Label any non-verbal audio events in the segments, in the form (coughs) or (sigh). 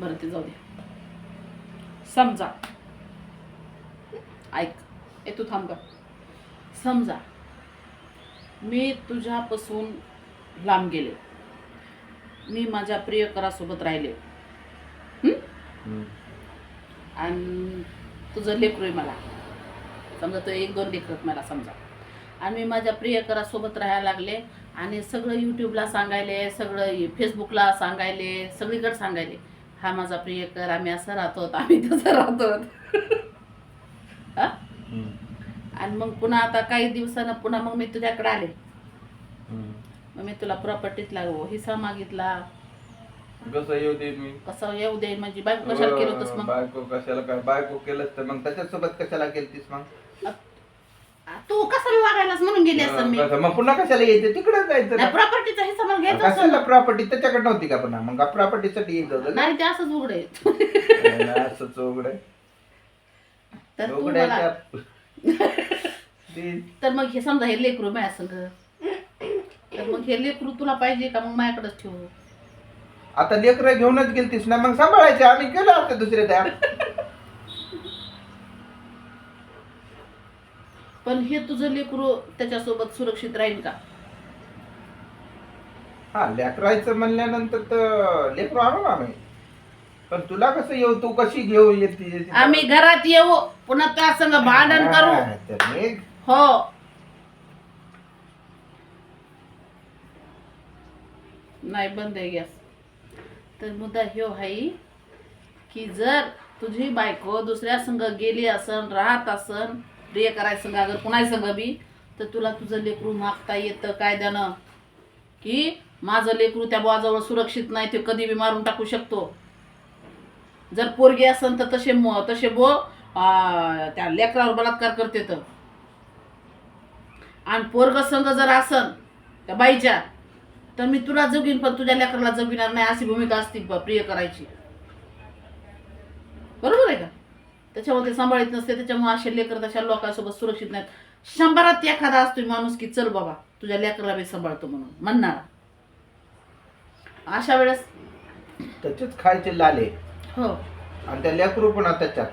बरं ते जाऊ दे. समजा. ऐक ए तू थांब समजा मी तुझ्यापासून लांब गेले. मी माझ्या प्रियकरासोबत राहिले. आणि तुझं लेकरू आहे मला. समजा तो एक दोन लेकरं आहेत मला समजा. आणि मी माझ्या प्रियकरासोबत राहायला लागले आणि सगळं यूट्यूबला सांगायले सगळं फेसबुकला सांगायले सगळीकडे सांगायले. हा माझा प्रियकर आम्ही असं राहतो आम्ही तसं राहतो. आणि मग पुन्हा आता काही दिवसानं पुन्हा मग मी तुझ्याकडे आले. मग मी तुला प्रॉपर्टीतला हिस्सा मागितला. कसं येऊ दे मी? कसं येऊ दे म्हणजे बायको कशाला केलं होतंस मग? बायको कशाला बायको केलंच तर मग त्याच्यासोबत कशाला केलतीस मग? कसं वागायलाच म्हणून गेली असं मी? मग पुन्हा कशाला यायचं? तिकडे जायचं ना. प्रॉपर्टीचा हिस्सा मला घ्यायचा कशाला प्रॉपर्टी त्याच्याकडे नव्हती का पुन्हा? मग प्रॉपर्टीसाठी येत होतं? नाही ते असंच उघडे नाही, असं चोगड आहे. तर तू मला (laughs) तर मग हे समजा हे लेकरू माझ्या संग तर मग हे लेकरू तुला पाहिजे का? मग माझ्याकडेच ठेवू. आता लेकरं घेऊनच गेलतीस ना मग सांभाळायचे. आम्ही केलं आता दुसरे त्या. पण हे तुझं लेकरू त्याच्यासोबत सुरक्षित राहील का? हा लेकरायचं म्हणल्यानंतर तर लेकरू आणू ना आम्ही पण तुला कसं येऊ तू कशी घेऊ येते आम्ही घरात येऊ पुन्हा त्या संग भांडण करू. हा, नाही बंद आहे गॅस. तर मुद्दा ह्यो हाई की जर तुझी बायको दुसऱ्या संग गेली असन राहत असन प्रिय करायचं संग अगर कुणाही संग बी तर तुला तुझं लेकरू मागता येतं कायद्यानं. की माझं लेकरू त्या बुवाजवळ सुरक्षित नाही ते कधी बी मारून टाकू शकतो. जर पोरगी असन तर तसे मो तसे बो त्या लेकरावर बलात्कार करते तर. आणि पोरग संघ जर असन त्या बाईच्या तर मी तुला जगीन पण तुझ्या लेकराला जगविणार नाही अशी भूमिका असती प्रिय करायची. बरोबर आहे का? त्याच्यामुळे ते सांभाळत नसते त्याच्यामुळे असे लेकर तशा लोकांसोबत सुरक्षित नाहीत. शंभरात एखादा असतो माणूस की चल बाबा तुझ्या लेकराला मी सांभाळतो म्हणून म्हणणारा. अशा वेळेस त्याचेच खायचे लाले. हो. आणि त्या लेकरू पण त्याच्यात.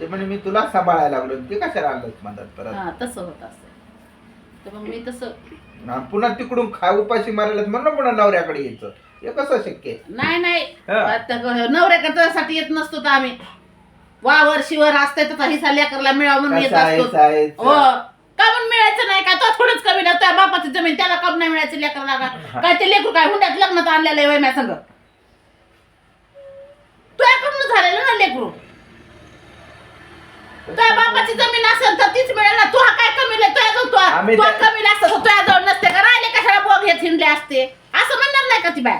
ते म्हणे मी तुला सांभाळायला लागलो. ते कशाला आणलंच मदत परत? हा तसं होत असतं. तर मग मी तसं पुन्हा तिकडून खाय उपाशी मारायला म्हणून पुन्हा नवऱ्याकडे यायचं. हे कसं शक्य आहे? नाही नाही. नवऱ्यासाठी येत नसतो तर आम्ही. वावर शिवर असते तर हिसा लेकरला मिळावं म्हणून येत आहे, असतो? हो. का म्हणून मिळायचं नाही? का तो थोडंच कमी ना? त्या बापाची जमीन त्याला कम नाही मिळायचं लेकरला. का काय ते लेकरू काय हुंड्यात लग्नात आणलेलं आहे माझ्या संग? तुझ्याकडून झालेलं ना लेकरू? तुझ्या बापाची जमीन असेल तर तीच मिळेल ना? तुला काय कमी तुझ्या आम्ही तुझ्या त्या- कमी असतं. तुझ्या जवळ नसते का? राहिले कशाला बोग घेत हिंडले असते? असं म्हणणार नाही का ती बाय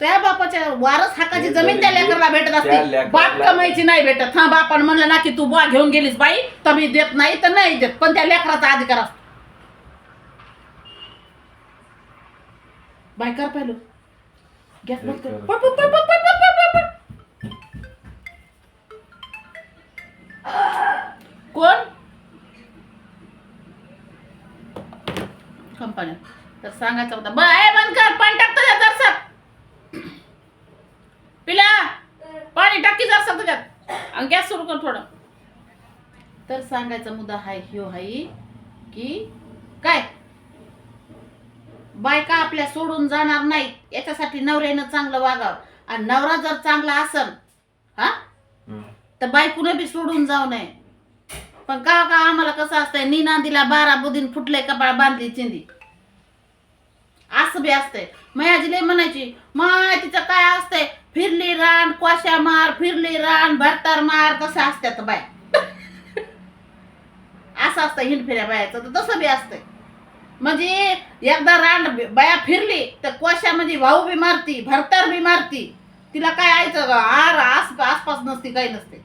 त्या बापाच्या वारस हक्काची हे जमीन त्या लेकरला भेटत त्या असते लेकराला- बाप कमायची नाही भेटत. हा बापान म्हणलं ना की तू बुवा घेऊन गेलीस बाई तर मी देत नाही तर नाही देत पण त्या लेकराचा अधिकार असतो. बाय कर पाहिलं. गॅस बंद कर. कर. पळ, पळ, पळ, पळ, पळ, पळ, पळ, पळ, पळ. कोण? कंपन्या. तर सांगायचं होतं ब ए, बंद कर पाणी कर थोडं. तर सांगायचा मुद्दा हाय ह्यो हाय की काय? बायका आपल्या सोडून जाणार नाही याच्यासाठी नवऱ्यानं चांगलं वागावं. आणि नवरा जर चांगला असन हा. तर बायकोनं बी सोडून जाऊ नये. पण का का आम्हाला कसं असतंय? निनांदीला बारा बुदीन फुटले कपाळ बांधली चिंदी. असं बी असतंय. मयाजी लय म्हणायची माय तिचं काय असतंय? फिरली रान कोशा मार फिरली रान भरतार मार तसं असत्यात बाय. असं असतं हिंडफिऱ्या बायाचं तर तसं बी असतंय. म्हणजे एकदा रान बाया फिरली तर कोशा म्हणजे भाऊ बी मारती भरतार बी मारती. तिला काय आयचं आर आस आसपास नसती काही नसते.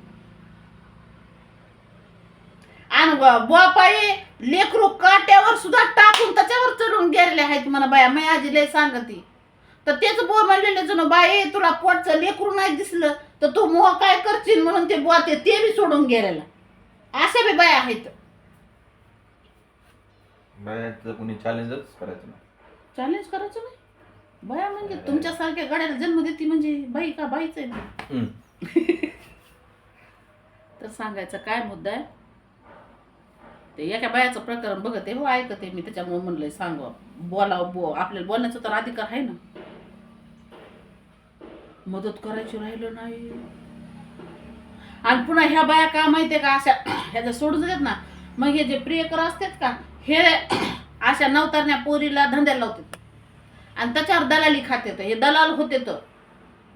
आणि बोपाई लेकरू काट्यावर सुद्धा टाकून त्याच्यावर चढून गेलेले आहेत मला बाया मी आजी लय सांगती. तर तेच बो म्हणलेले जण बाई तुला पोटचं लेकरू नाही दिसलं तर तू मोह काय करशील म्हणून ते बुवा ते बी सोडून गेलेला. अशा बी बाया आहेत. बायाचं कोणी चॅलेंजच करायचं नाही. चॅलेंज करायचं नाही? बाया म्हणजे तुमच्यासारख्या गड्याला जन्म देते म्हणजे बाई का बाईच आहे ना. (laughs) तर सांगायचा काय मुद्दा आहे? ते एका बायाचं प्रकरण बघते हो ऐकते मी त्याच्यामुळे म्हणलंय सांगा. बोला बो आपल्याला बोलण्याचा तर अधिकार आहे ना? मदत करायची राहिलं नाही. आणि पुन्हा ह्या बाया का माहितीये का अशा ह्याचं सोडून देत ना मग हे जे प्रियकर असतात का हे अशा नवतरण्या पोरीला धंद्याला लावतात. आणि त्याच्यावर दलाली खाते हे दलाल होते तर.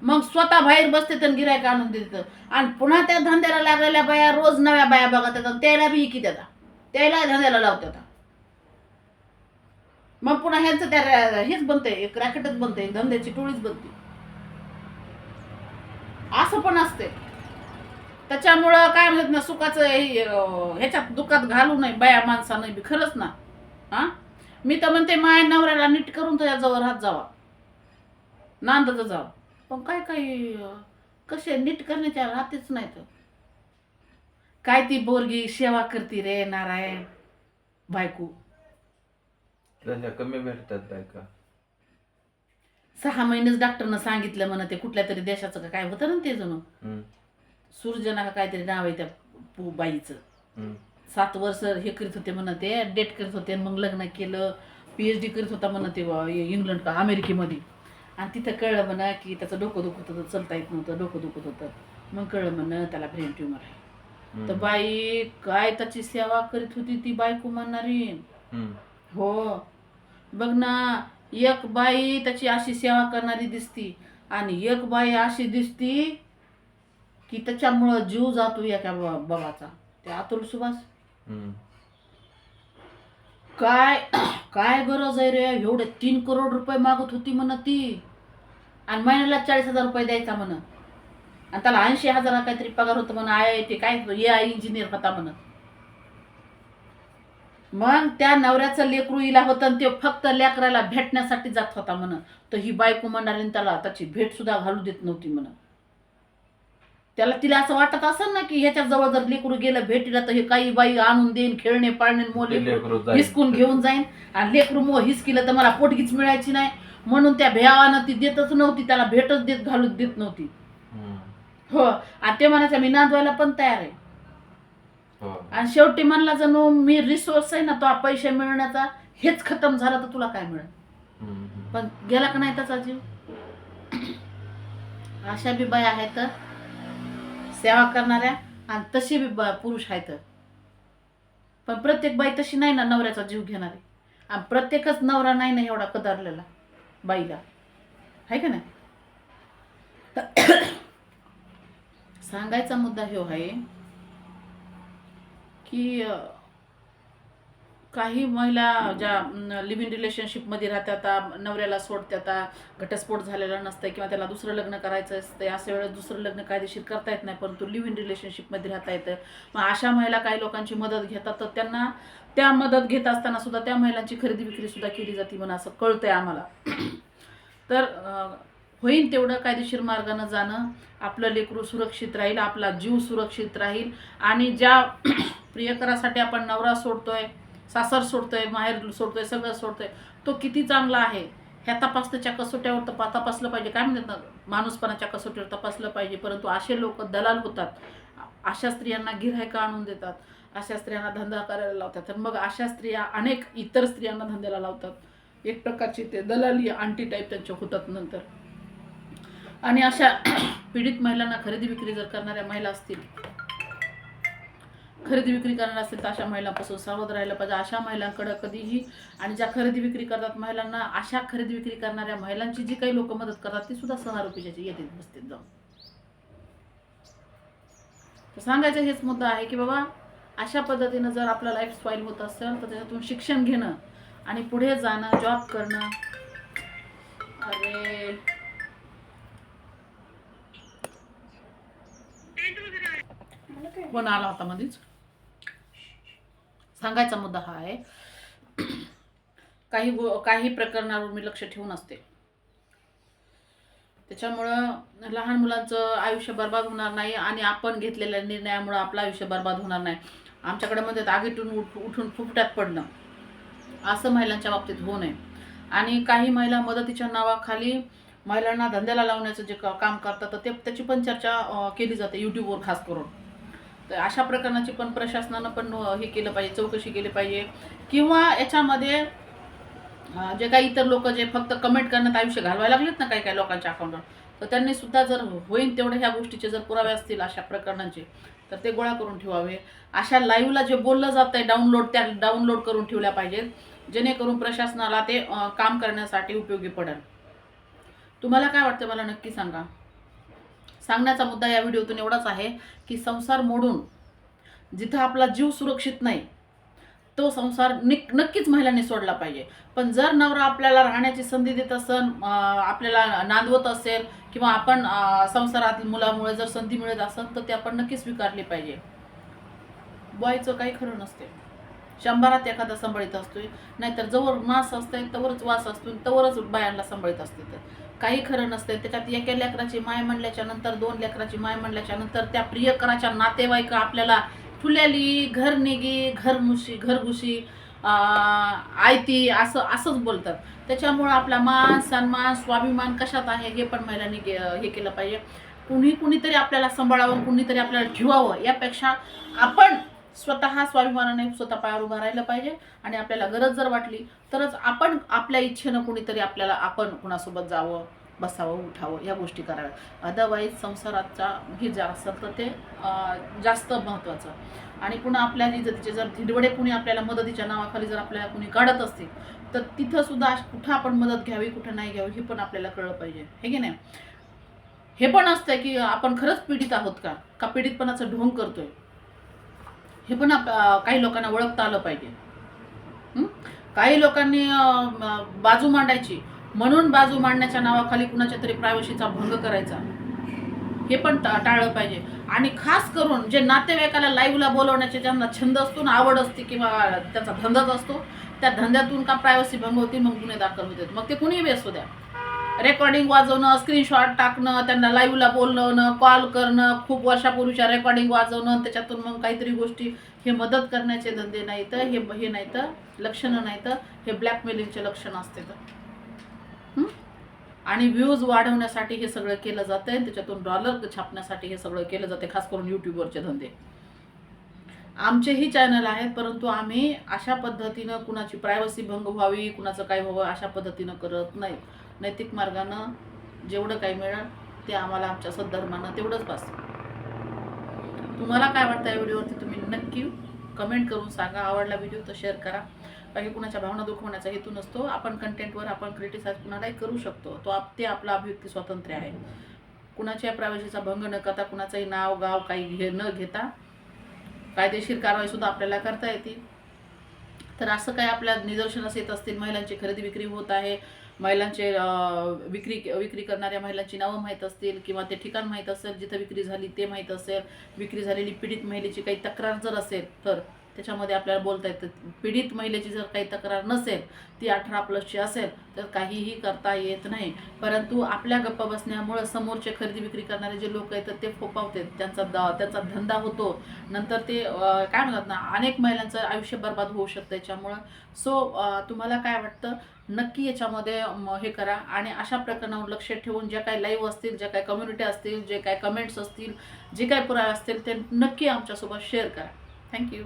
मग स्वतः बाहेर बसते तर गिरायक आणून देतं आणि पुन्हा त्या धंद्याला लागलेल्या बाया रोज नव्या बाया बघत येतात. त्याला बी इकी देतात. त्याला धंद्याला लावतात. मग पुन्हा ह्यांचं त्या हेच बनतंय. एक रॅकेटच बनतंय. एक धंद्याची टोळीच बनते. असं पण असते. त्याच्यामुळं काय म्हणत ना सुखाचं हे, ह्याच्यात दुःखात घालू नये बाया माणसानं बी खरंच ना. हा? मी तर म्हणते माय नवऱ्याला नीट करून तुझ्या हात जावा. नांदत जावा. पण काय काय कसे नीट करण्याच्या राहतेच नाही तर. काय ती बोरगी सेवा करती रे नारायण? बायको. कमी भेटतात बायका. सहा महिनेच डॉक्टरनं सांगितलं म्हणा ते कुठल्या तरी देशाचं का काय होतं ना ते जणू. सुरजना का काहीतरी नाव आहे त्या पु- बाईचं. सात वर्ष हे करीत होते म्हणा ते डेट करीत होते आणि मग लग्न केलं पी एच डी करीत होता म्हणा ते इंग्लंड का अमेरिकेमध्ये आणि तिथं कळलं म्हणा की त्याचं डोकं दुखत होतं चलता येत नव्हतं डोकं दुखत होतं मग कळलं म्हणा त्याला ब्रेन ट्युमर आहे तर. बाई काय त्याची सेवा करीत होती ती बायको म्हणणारी. हो बघ ना एक बाई त्याची अशी सेवा करणारी दिसती आणि एक बाई अशी दिसती की त्याच्यामुळं जीव जातो एका बाबाचा. ते अतुल सुभाष. काय काय गरज आहे रे? एवढे तीन करोड रुपये मागत होती म्हण ती. आणि महिन्याला चाळीस हजार रुपये द्यायचा म्हण. आणि त्याला ऐंशी हजार काहीतरी पगार होतं म्हण. आय ते काय ए आय इंजिनियर होता म्हण. मग त्या नवऱ्याचं लेकरू इला होतं आणि ते फक्त लेकराला भेटण्यासाठी जात होता म्हण तर ही बायको म्हणणारी त्याला त्याची भेट सुद्धा घालू देत नव्हती म्हण त्याला तिला असं वाटत असेल ना की ह्याच्या जवळ जर लेकरू गेलं भेटीला तर हे काही बाई आणून देईन खेळणे पाळणे मोले लेकरू. हिसकून घेऊन जाईन आणि लेकरू मग हिसकीलं तर मला पोटगीच मिळायची नाही म्हणून त्या भ्यावानं ती देतच नव्हती त्याला भेटच देत घालू देत नव्हती. हो आणि ते म्हणायचं मी नांदवायला पण तयार आहे. आणि शेवटी म्हणला जणू मी रिसोर्स आहे ना तो पैसे मिळवण्याचा हेच खतम झाला तर तुला काय मिळेल. पण गेला का नाही त्याचा जीव? अशा बी बाया आहेत सेवा करणाऱ्या आणि तशी बी पुरुष आहेत. पण प्रत्येक बाई तशी नाही ना नवऱ्याचा जीव घेणारी. आणि प्रत्येकच नवरा नाही ना एवढा कदारलेला बाईला. आहे का नाही? (coughs) सांगायचा मुद्दा ह्यो आहे की काही महिला ज्या लिव्ह इन रिलेशनशिपमध्ये राहतात नवऱ्याला सोडतात घटस्फोट झालेला नसतं किंवा त्याला दुसरं लग्न करायचं असतं अशा वेळेस दुसरं लग्न कायदेशीर करता येत नाही परंतु लिव्ह इन रिलेशनशिपमध्ये राहता येतं. मग अशा महिला काही लोकांची मदत घेतात तर त्यांना त्या मदत घेत असताना सुद्धा त्या महिलांची खरेदी विक्री सुद्धा केली जाते म्हणून असं कळतंय आम्हाला. तर होईल तेवढं कायदेशीर मार्गानं जाणं आपलं लेकरू सुरक्षित राहील आपला जीव सुरक्षित राहील. आणि ज्या (clears throat) प्रियकरासाठी आपण नवरा सोडतोय सासर सोडतोय माहेर सोडतोय सगळं सोडतोय तो किती चांगला आहे ह्या तपासण्याच्या कसोट्यावर तपा तपासलं पाहिजे. काय म्हणतात ना माणूसपणाच्या कसोटीवर तपासलं पाहिजे. परंतु असे लोक दलाल होतात. अशा स्त्रियांना गिऱ्हाईका आणून देतात. अशा स्त्रियांना धंदा करायला लावतात. तर मग अशा स्त्रिया अनेक इतर स्त्रियांना धंद्याला लावतात. एक प्रकारची ते दलाली आंटी टाईप त्यांच्या होतात नंतर. आणि अशा (clears throat) पीडित महिलांना खरेदी विक्री जर करणाऱ्या महिला असतील खरेदी विक्री करणार असतील तर अशा महिलांपासून सावध राहिलं पाहिजे. अशा महिलांकडं कधीही आणि ज्या खरेदी विक्री करतात महिलांना अशा खरेदी विक्री करणाऱ्या महिलांची जी काही लोक मदत करतात ती सुद्धा सहारूपीच्या येते बसतील जाऊन. तर सांगायचं हेच मुद्दा आहे की बाबा अशा पद्धतीनं जर आपलं लाईफ स्टाईल होत असेल तर त्याच्यातून शिक्षण घेणं आणि पुढे जाणं जॉब करणं अरे कोण आला होता मध्येच सांगायचा मुद्दा हा आहे. काही काही प्रकरणावर मी लक्ष ठेवून असते. त्याच्यामुळं लहान मुलांचं आयुष्य बर्बाद होणार नाही आणि आपण घेतलेल्या निर्णयामुळं आपलं आयुष्य बर्बाद होणार नाही. आमच्याकडे म्हणतात आगीतून उठ उठून फुफट्यात पडणं. असं महिलांच्या बाबतीत होऊ नये. आणि काही महिला मदतीच्या नावाखाली महिलांना धंद्याला लावण्याचं जे काम करतात तर ते त्याची पण चर्चा केली जाते यूट्यूबवर खास करून. तर अशा प्रकरणाची पण प्रशासनानं पण हे केलं पाहिजे चौकशी केली पाहिजे. किंवा याच्यामध्ये जे काही इतर लोक जे फक्त कमेंट करण्यात आयुष्य घालवायला लागलेत ना काही काही लोकांच्या अकाउंटवर तर त्यांनी सुद्धा जर होईल तेवढे ह्या गोष्टीचे जर पुरावे असतील अशा प्रकरणांचे तर ते गोळा करून ठेवावे. अशा लाईव्हला जे बोललं जात आहे डाउनलोड त्या डाउनलोड करून ठेवल्या पाहिजेत. जेणेकरून प्रशासनाला ते काम करण्यासाठी उपयोगी पडेल. तुम्हाला काय वाटतं? मला नक्की सांगा. सांगण्याचा मुद्दा या व्हिडिओतून एवढाच आहे की संसार मोडून जिथं आपला जीव सुरक्षित नाही तो संसार निक नक्कीच महिलांनी सोडला पाहिजे. पण जर नवरा आपल्याला राहण्याची संधी देत असेल आपल्याला नांदवत असेल किंवा आपण संसारात संसारातील मुलामुळे जर संधी मिळत असेल तर ती आपण नक्कीच स्वीकारली पाहिजे. बॉयचं काही खरं नसते. शंभरात एखादा सांभाळीत असतोय. नाहीतर जवळ मास असतंय तवरच वास असतो तवरच बायांना सांभाळीत असते तर काही खरं नसते त्याच्यात एका लेकराची माय म्हणल्याच्या नंतर दोन लेकराची माय म्हणल्याच्या नंतर त्या प्रियकराच्या नातेवाईक आपल्याला फुल्याली घर निगी घरमुशी घरघुशी आयती असं असंच बोलतात. त्याच्यामुळं आपला मान सन्मान स्वाभिमान कशात आहे हे पण महिलांनी हे केलं पाहिजे. कुणी कुणीतरी आपल्याला सांभाळावं कुणीतरी आपल्याला ठेवावं यापेक्षा आपण स्वतः स्वाभिमानाने स्वतः पायावर उभा राहिलं पाहिजे. आणि आपल्याला गरज जर वाटली तरच आपण आपल्या इच्छेनं कुणीतरी आपल्याला आपण कुणासोबत जावं बसावं उठावं या गोष्टी कराव्या. अदरवाईज संसाराचा हे जे तर ते जास्त महत्त्वाचं आणि पुन्हा आपल्या इज्जतीचे जर धिडवडे कुणी आपल्याला मदतीच्या नावाखाली जर आपल्याला कुणी काढत असतील तर तिथं सुद्धा कुठं आपण मदत घ्यावी कुठं नाही घ्यावी हे पण आपल्याला कळलं पाहिजे. हे की नाही? हे पण असतंय की आपण खरंच पीडित आहोत का? का पीडितपणाचं ढोंग करतोय? हे पण आप- काही लोकांना ओळखता आलं पाहिजे. काही लोकांनी बाजू मांडायची. म्हणून बाजू मांडण्याच्या नावाखाली कुणाच्या तरी प्रायव्हसीचा भंग करायचा. हे पण टाळलं पाहिजे. आणि खास करून जे नातेवाईकाला लाईव्हला बोलवण्याचे ज्यांना छंद असतो ना आवड असते किंवा त्याचा धंदाच असतो त्या धंद्यातून का प्रायव्हसी भंग होती मग गुन्हे दाखल होतात. मग ते कुणीही असू द्या. रेकॉर्डिंग वाजवणं स्क्रीनशॉट टाकणं त्यांना लाईव्हला बोलवणं कॉल करणं खूप वर्षापूर्वीच्या रेकॉर्डिंग वाजवणं त्याच्यातून मग काहीतरी गोष्टी हे मदत करण्याचे धंदे नाही तर हे हे नाही तर लक्षणं नाही तर हे ब्लॅकमेलिंगचे लक्षण असते तर. आणि व्ह्यूज वाढवण्यासाठी हे सगळं केलं जातं आहे त्याच्यातून डॉलर छापण्यासाठी हे सगळं केलं जाते खास करून यूट्यूबवरचे धंदे. आमचेही चॅनल आहेत परंतु आम्ही अशा पद्धतीनं कुणाची प्रायव्हसी भंग व्हावी कुणाचं काय व्हावं अशा पद्धतीनं करत नाही. नैतिक मार्गानं जेवढं काही मिळेल ते आम्हाला आमच्या सद्धर्मानं तेवढंच बस तुम्हाला काय वाटतं या व्हिडिओवरती तुम्ही नक्की कमेंट करून सांगा. आवडला व्हिडिओ तर शेअर करा. बाकी कुणाच्या भावना दुखवण्याचा हेतू नसतो. आपण कंटेंटवर आपण क्रिटिसाइज कुणालाही करू शकतो. तो आप ते आपला अभिव्यक्ती स्वातंत्र्य आहे. कुणाच्या प्रायव्हसीचा भंग न करता कुणाचंही नाव गाव काही घे न घेता कायदेशीर कारवाई सुद्धा आपल्याला करता येते. तर असं काय आपल्या निदर्शनास येत असतील महिलांची खरेदी विक्री होत आहे महिलांचे विक्री विक्री करणाऱ्या महिलांची नावं माहीत असतील किंवा ते ठिकाण माहीत असेल जिथं विक्री झाली ते माहीत असेल विक्री झालेली पीडित महिलेची काही तक्रार जर असेल तर त्याच्यामध्ये आपल्याला बोलता येतं. पीडित महिलेची जर काही तक्रार नसेल ती अठरा प्लसची असेल तर काहीही करता येत नाही. परंतु आपल्या गप्पा बसण्यामुळं समोरचे खरेदी विक्री करणारे जे लोक आहेत तर ते फोपावतात त्यांचा द त्यांचा धंदा होतो. नंतर ते काय म्हणतात ना अनेक महिलांचं आयुष्य बर्बाद होऊ शकतं याच्यामुळं. सो तुम्हाला काय वाटतं? नक्की याच्यामध्ये हे करा. आणि अशा प्रकरणावर लक्ष ठेवून ज्या काही लाईव्ह असतील ज्या काही कम्युनिटी असतील जे काही कमेंट्स असतील जे काही पुरावे असतील ते नक्की आमच्यासोबत शेअर करा. थँक्यू